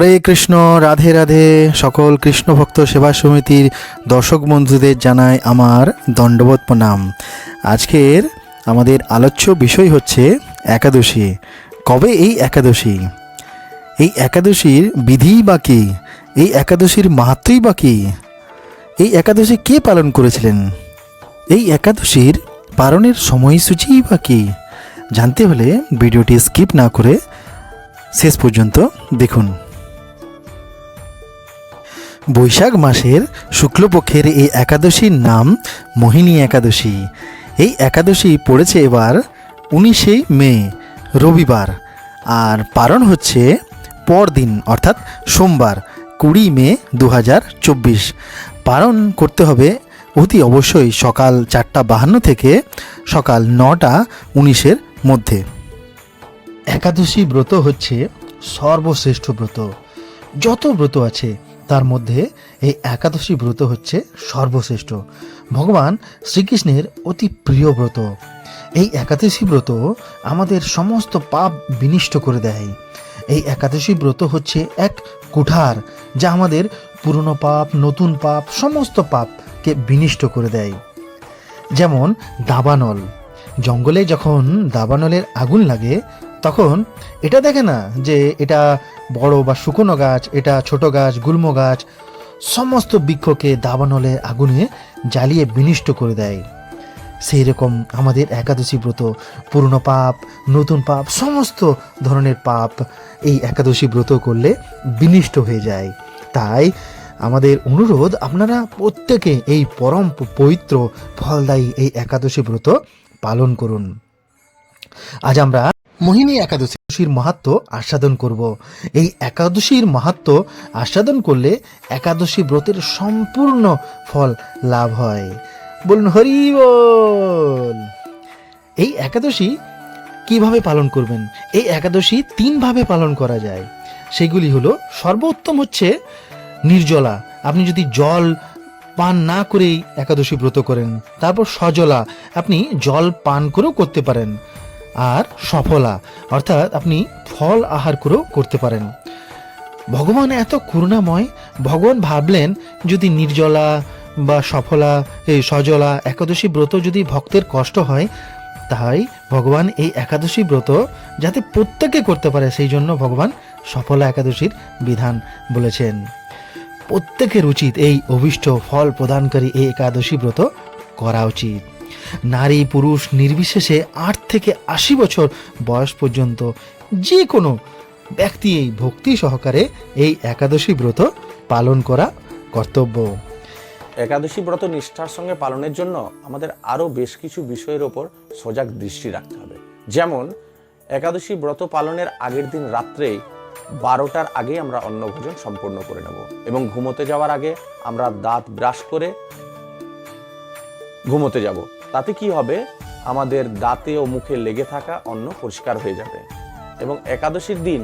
হরে কৃষ্ণ, রাধে রাধে। সকল কৃষ্ণ ভক্ত সেবা সমিতির দর্শক বন্ধুদের জানাই আমার দণ্ডবোধ প্রণাম। আজকের আমাদের আলোচ্য বিষয় হচ্ছে একাদশী। কবে এই একাদশী? এই একাদশীর বিধি বা কী? এই একাদশীর মাহাত্মই বা কী? এই একাদশী কে পালন করেছিলেন? এই একাদশীর পালনের সময়সূচি বা কী? জানতে হলে ভিডিওটি স্কিপ না করে শেষ পর্যন্ত দেখুন। বৈশাখ মাসের শুক্লপক্ষের এই একাদশীর নাম মোহিনী একাদশী। এই একাদশী পড়েছে এবার উনিশে মে, রবিবার। আর পারণ হচ্ছে পরদিন, অর্থাৎ সোমবার, কুড়ি মে দু পালন করতে হবে অতি অবশ্যই সকাল চারটা বাহান্ন থেকে সকাল নটা উনিশের মধ্যে। একাদশী ব্রত হচ্ছে সর্বশ্রেষ্ঠ ব্রত। যত ব্রত আছে তার মধ্যে এই একাদশী ব্রত হচ্ছে সর্বশ্রেষ্ঠ। ভগবান শ্রীকৃষ্ণের অতি প্রিয় ব্রত। এই একাদশী ব্রত আমাদের সমস্ত পাপ বিনিষ্ট করে দেয়। এই একাদশী ব্রত হচ্ছে এক কুঠার যা আমাদের পুরনো পাপ, নতুন পাপ, সমস্ত পাপকে বিনিষ্ট করে দেয়। যেমন দাবানল। জঙ্গলে যখন দাবানলের আগুন লাগে তখন এটা দেখে না যে এটা বড় বা শুকনো গাছ, এটা ছোট গাছ, গুল্ম গাছ, সমস্ত বৃক্ষকে দাবানলে আগুনে জ্বালিয়ে বিনিষ্ট করে দেয়। সেই রকম আমাদের একাদশী ব্রত, পুরনো পাপ, নতুন পাপ, সমস্ত ধরনের পাপ এই একাদশী ব্রত করলে বিনিষ্ট হয়ে যায়। তাই আমাদের অনুরোধ, আপনারা প্রত্যেকে এই পরম পবিত্র, ফলদায়ী এই একাদশী ব্রত পালন করুন। আজ আমরা মোহিনী একাদশীর মাহাত্ম আস্বাদন করব। এই একাদশীর মাহাত্ম আস্বাদন করলে একাদশী ব্রতের সম্পূর্ণ ফল লাভ হয়। বলুন, হরি বল। এই একাদশী কীভাবে পালন করবেন? এই একাদশী তিনভাবে পালন করা যায়। সেগুলি হলো, সর্বোত্তম হচ্ছে নির্জলা। আপনি যদি জল পান না করেই একাদশী ব্রত করেন, তারপর সজলা। আপনি জল পান করেও করতে পারেন। আর সফলা। অর্থাৎ আপনি ফল আহার করেও করতে পারেন। ভগবান এত করুণাময়, ভগবান ভাবলেন যদি নির্জলা বা সফলা, এই সজলা একাদশী ব্রত যদি ভক্তের কষ্ট হয়, তাই ভগবান এই একাদশী ব্রত যাতে প্রত্যেকে করতে পারে, সেই জন্য ভগবান সফলা একাদশীর বিধান বলেছেন। প্রত্যেকের উচিত এই অভিষ্ট ফল প্রদানকারী এই একাদশী ব্রত করা উচিত। নারী পুরুষ নির্বিশেষে আট থেকে আশি বছর বয়স পর্যন্ত যে কোনো ব্যক্তি এই ভক্তি সহকারে এই একাদশী ব্রত পালন করা কর্তব্য। একাদশী ব্রত নিষ্ঠার সঙ্গে পালনের জন্য আমাদের আরও বেশ কিছু বিষয়ের ওপর সজাগ দৃষ্টি রাখতে হবে। যেমন, একাদশী ব্রত পালনের আগের দিন রাত্রেই বারোটার আগে আমরা অন্নভোজন সম্পূর্ণ করে নেব এবং ঘুমোতে যাওয়ার আগে আমরা দাঁত ব্রাশ করে ঘুমোতে যাব। তাতে কি হবে? আমাদের দাঁতে ও মুখে লেগে থাকা অন্ন পরিষ্কার হয়ে যাবে এবং একাদশীর দিন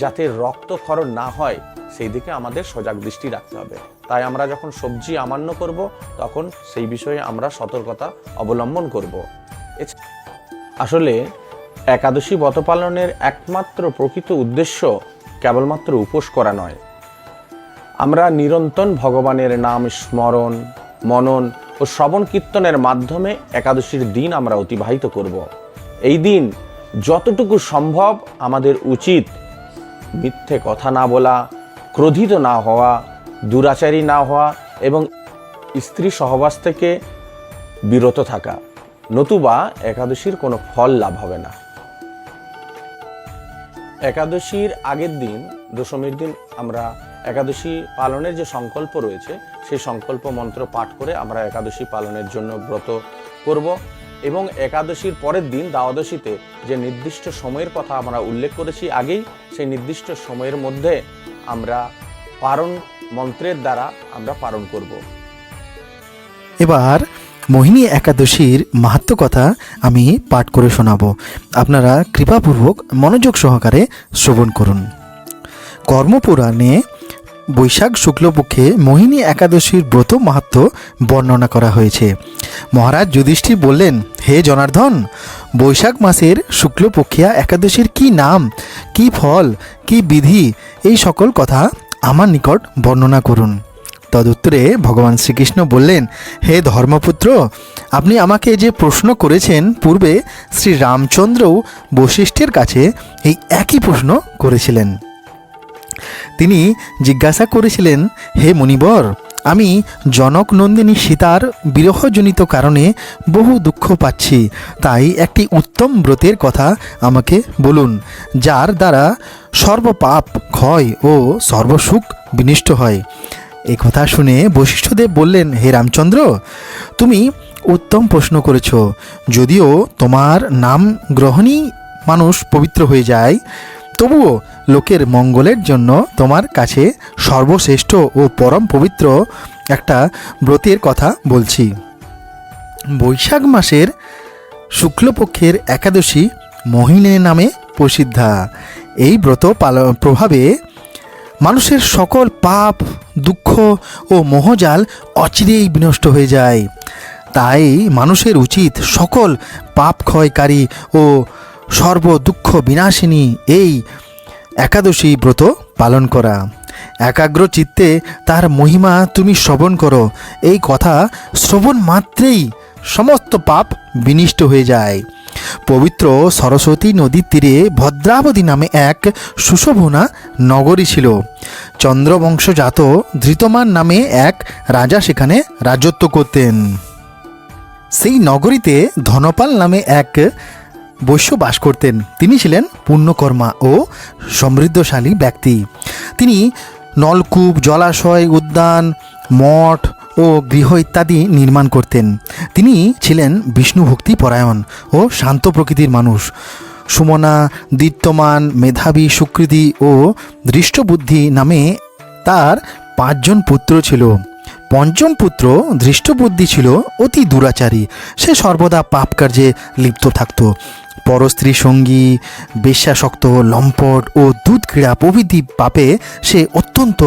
যাতে রক্তক্ষরণ না হয়, সেই দিকে আমাদের সজাগ দৃষ্টি রাখতে হবে। তাই আমরা যখন সবজি আমান্য করব, তখন সেই বিষয়ে আমরা সতর্কতা অবলম্বন করব। আসলে একাদশী ব্রত পালনের একমাত্র প্রকৃত উদ্দেশ্য কেবলমাত্র উপোস করা নয়। আমরা নিরন্তর ভগবানের নাম স্মরণ, মনন ও শ্রবণ কীর্তনের মাধ্যমে একাদশীর দিন আমরা অতিবাহিত করব। এই দিন যতটুকু সম্ভব আমাদের উচিত মিথ্যে কথা না বলা, ক্রোধিত না হওয়া, দুরাচারী না হওয়া এবং স্ত্রী সহবাস থেকে বিরত থাকা। নতুবা একাদশীর কোনো ফল লাভ হবে না। একাদশীর আগের দিন, দশমীর দিন আমরা একাদশী পালনের যে সংকল্প রয়েছে সেই সংকল্প মন্ত্র পাঠ করে আমরা একাদশী পালনের জন্য ব্রত করব এবং একাদশীর পরের দিন দ্বাদশীতে যে নির্দিষ্ট সময়ের কথা আমরা উল্লেখ করেছি আগেই, সেই নির্দিষ্ট সময়ের মধ্যে আমরা পারণ মন্ত্রের দ্বারা আমরা পালন করব। এবার মোহিনী একাদশীর মাহাত্ম কথা আমি পাঠ করে শোনাবো। আপনারা কৃপাপূর্বক মনোযোগ সহকারে শ্রবণ করুন। কর্মপুরাণে বৈশাখ শুক্লপক্ষে মোহিনী একাদশীর ব্রত মাহাত্ম বর্ণনা করা হয়েছে। মহারাজ যুধিষ্ঠির বললেন, হে জনার্দন, বৈশাখ মাসের শুক্লপক্ষিয়া একাদশীর কি নাম, কি ফল, কি বিধি, এই সকল কথা আমার নিকট বর্ণনা করুন। তদুত্তরে ভগবান শ্রীকৃষ্ণ বললেন, হে ধর্মপুত্র, আপনি আমাকে যে প্রশ্ন করেছেন পূর্বে শ্রী রামচন্দ্রও বশিষ্ঠের কাছে এই একই প্রশ্ন করেছিলেন। তিনি জিজ্ঞাসা করেছিলেন, হে মুনিবর, আমি জনক নন্দিনী সীতার বিরহজনিত কারণে বহু দুঃখ পাচ্ছি। তাই একটি উত্তম ব্রতের কথা আমাকে বলুন, যার দ্বারা সর্বপাপ ক্ষয় ও সর্বসুখ বিনিষ্ট হয়। এই কথা শুনে বশিষ্ঠদেব বললেন, হে রামচন্দ্র, তুমি উত্তম প্রশ্ন করেছ। যদিও তোমার নাম গ্রহণই মানুষ পবিত্র হয়ে যায় তবুও লোকের মঙ্গলের জন্য তোমার কাছে সর্বশ্রেষ্ঠ ও পরম পবিত্র একটা ব্রতের কথা বলছি। বৈশাখ মাসের শুক্লপক্ষের একাদশী মোহিনী নামে প্রসিদ্ধা। এই ব্রত প্রভাবে মানুষের সকল পাপ, দুঃখ ও মোহজাল অচিরেই বিনষ্ট হয়ে যায়। তাই মানুষের উচিত সকল পাপ ক্ষয়কারী ও সর্ব দুঃখ বিনাশিনী এই একাদশী ব্রত পালন করা। একাগ্র চিত্তে তার মহিমা তুমি শ্রবণ করো। এই কথা শ্রবণ মাত্রেই সমস্ত পাপ বিনিষ্ট হয়ে যায়। পবিত্র সরস্বতী নদীর তীরে ভদ্রাবতী নামে এক সুশোভনা নগরী ছিল। চন্দ্রবংশজাত ধৃতমান নামে এক রাজা সেখানে রাজত্ব করতেন। সেই নগরীতে ধনপাল নামে এক বৈশ্য বাস করতেন। তিনি ছিলেন পুণ্যকর্মা ও সমৃদ্ধশালী ব্যক্তি। তিনি নলকূপ, জলাশয়, উদ্যান, মঠ ও গৃহ ইত্যাদি নির্মাণ করতেন। তিনি ছিলেন বিষ্ণুভক্তি পরায়ণ ও শান্ত প্রকৃতির মানুষ। সুমনা, দীপ্তমান, মেধাবী, সুকৃতি ও দৃষ্টবুদ্ধি নামে তার পাঁচজন পুত্র ছিল। পঞ্চম পুত্র দৃষ্টবুদ্ধি ছিল অতি দুরাচারী। সে সর্বদা পাপ কার্যে লিপ্ত থাকত। পরস্ত্রী সঙ্গী, বেশ্যাসক্ত, লম্পট ও দুধ ক্রীড়া প্রভৃতি পাপে সে অত্যন্ত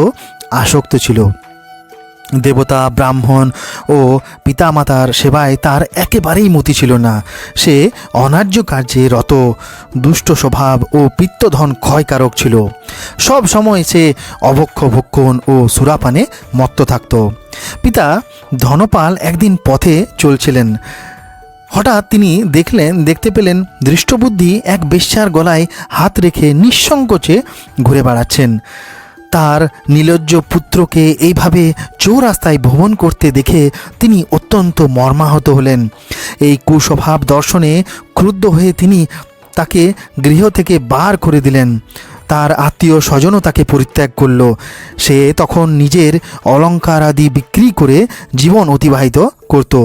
আসক্ত ছিল। দেবতা, ব্রাহ্মণ ও পিতামাতার সেবায় তার একেবারেই মতি ছিল না। সে অনার্য কার্যে রত, দুষ্ট স্বভাব ও পিত্তধন ক্ষয়কারক ছিল। সব সময় সে অভক্ষ ভক্ষণ ও সুরাপানে মত্ত থাকত। পিতা ধনপাল একদিন পথে চলছিলেন। হঠাৎ তিনি দেখলেন, দেখতে পেলেন দৃষ্টবুদ্ধি এক বেশ্যার গলায় হাত রেখে নিঃসংকোচে ঘুরে বেড়াচ্ছেন। তার নীলজ্জ পুত্রকে এইভাবে চৌরাস্তায় ভ্রমণ করতে দেখে তিনি অত্যন্ত মর্মাহত হলেন। এই কুস্বভাব দর্শনে ক্রুদ্ধ হয়ে তিনি তাকে গৃহ থেকে বার করে দিলেন। তার আত্মীয় স্বজনও তাকে পরিত্যাগ করল। সে তখন নিজের অলংকার আদি বিক্রি করে জীবন অতিবাহিত করত।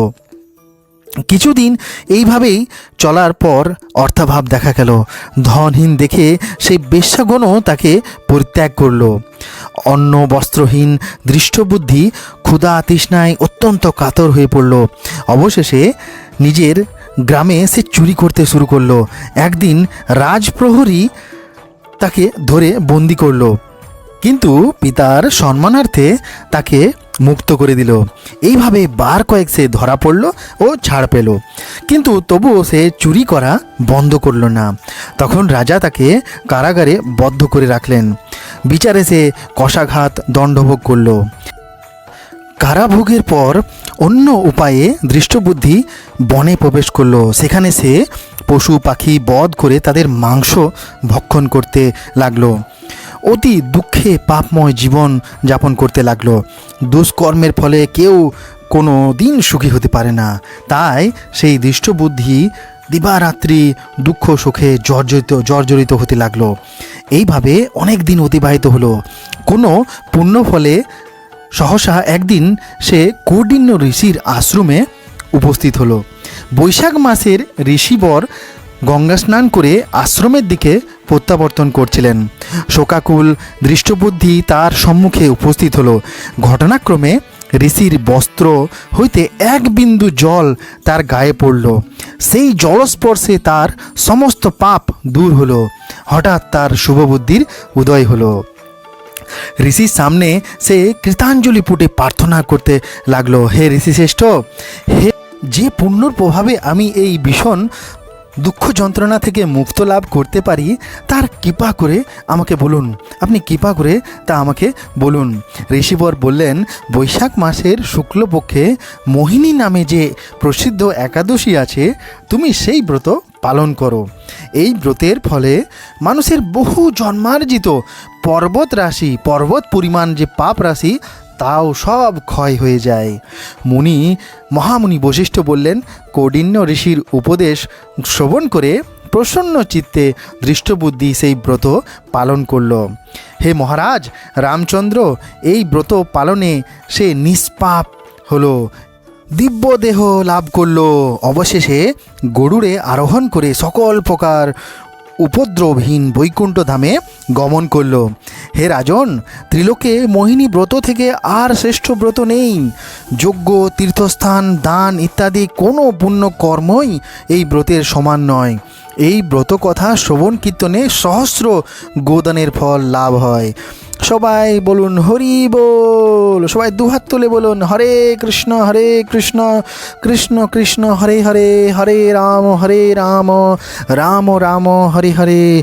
কিছুদিন এইভাবেই চলার পর অর্থাভাব দেখা গেল। ধনহীন দেখে সেই বেশ্যাগণও তাকে পরিত্যাগ করল। অন্ন, বস্ত্রহীন, দৃষ্টবুদ্ধি, ক্ষুধা তৃষ্ণায় অত্যন্ত কাতর হয়ে পড়ল। অবশেষে নিজের গ্রামে সে চুরি করতে শুরু করল। একদিন রাজপ্রহরী তাকে ধরে বন্দি করল। কিন্তু পিতার সম্মানার্থে তাকে মুক্ত করে দিল। এইভাবে বার কয়েক সে ধরা পড়ল ও ছাড় পেল। কিন্তু তবুও সে চুরি করা বন্ধ করল না। তখন রাজা তাকে কারাগারে বদ্ধ করে রাখলেন। বিচারে সে কষাঘাত দণ্ডভোগ করল। কারাভোগের পর অন্য উপায়ে দৃষ্টবুদ্ধি বনে প্রবেশ করল। সেখানে সে পশু পাখি বধ করে তাদের মাংস ভক্ষণ করতে লাগল। অতি দুঃখে পাপময় জীবন যাপন করতে লাগল। দুষ্কর্মের ফলে কেউ কোনো দিন সুখী হতে পারে না। তাই সেই দৃষ্টবুদ্ধি দিবারাত্রি দুঃখ সুখে জর্জরিত জর্জরিত হতে লাগল। এইভাবে অনেক দিন অতিবাহিত হলো। কোনো পুণ্য ফলে সহসা একদিন সে কৌডিন্য ঋষির আশ্রমে উপস্থিত হলো। বৈশাখ মাসের ঋষিবর গঙ্গা স্নান করে আশ্রমের দিকে প্রত্যাবর্তন করছিলেন। শোকাকুল দৃষ্টবুদ্ধি তার সম্মুখে উপস্থিত হলো। ঘটনাক্রমে ঋষির বস্ত্র হইতে এক বিন্দু জল তার গায়ে পড়ল। সেই জলস্পর্শে তার সমস্ত পাপ দূর হলো। হঠাৎ তার শুভবুদ্ধির উদয় হলো। ঋষির সামনে সে কৃতাঞ্জলি পুটে প্রার্থনা করতে লাগল, হে ঋষি শ্রেষ্ঠ হে, যে পুণ্যর প্রভাবে আমি এই ভীষণ দুঃখ যন্ত্রণা থেকে মুক্ত লাভ করতে পারি, তার কৃপা করে আমাকে বলুন। আপনি কৃপা করে তা আমাকে বলুন। ঋষিবর বললেন, বৈশাখ মাসের শুক্লপক্ষে মোহিনী নামে যে প্রসিদ্ধ একাদশী আছে, তুমি সেই ব্রত পালন করো। এই ব্রতের ফলে মানুষের বহু জন্মার্জিত পর্বত রাশি, পর্বত পরিমাণ যে পাপ রাশি তাও সব ক্ষয় হয়ে যায়। মুনি মহামুনি বশিষ্ঠ বললেন, কৌডিন্য ঋষির উপদেশ শ্রবণ করে প্রসন্ন চিত্তে দৃষ্টবুদ্ধি সেই ব্রত পালন করল। হে মহারাজ, রামচন্দ্র, এই ব্রত পালনে সে নিষ্পাপ হলো, দিব্য দেহ লাভ করল। অবশেষে গরুড়ে আরোহণ করে সকল প্রকার উপদ্রবহীন বৈকুণ্ঠ ধামে গমন করল। হে রাজন, ত্রিলোকে মোহিনী ব্রত থেকে আর শ্রেষ্ঠ ব্রত নেই। যজ্ঞ, তীর্থস্থান, দান ইত্যাদি কোনো পুণ্য কর্মই এই ব্রতের সমান নয়। এই ব্রত কথা শ্রবণ কীর্তনে সহস্র গোদানের ফল লাভ হয়। সবাই বলুন, হরি বল। সবাই দুহাত তুলে বলুন, হরে কৃষ্ণ হরে কৃষ্ণ। কৃষ্ণ কৃষ্ণ, হরে হরে হরে রাম হরে রাম। রাম রাম, হরে হরে।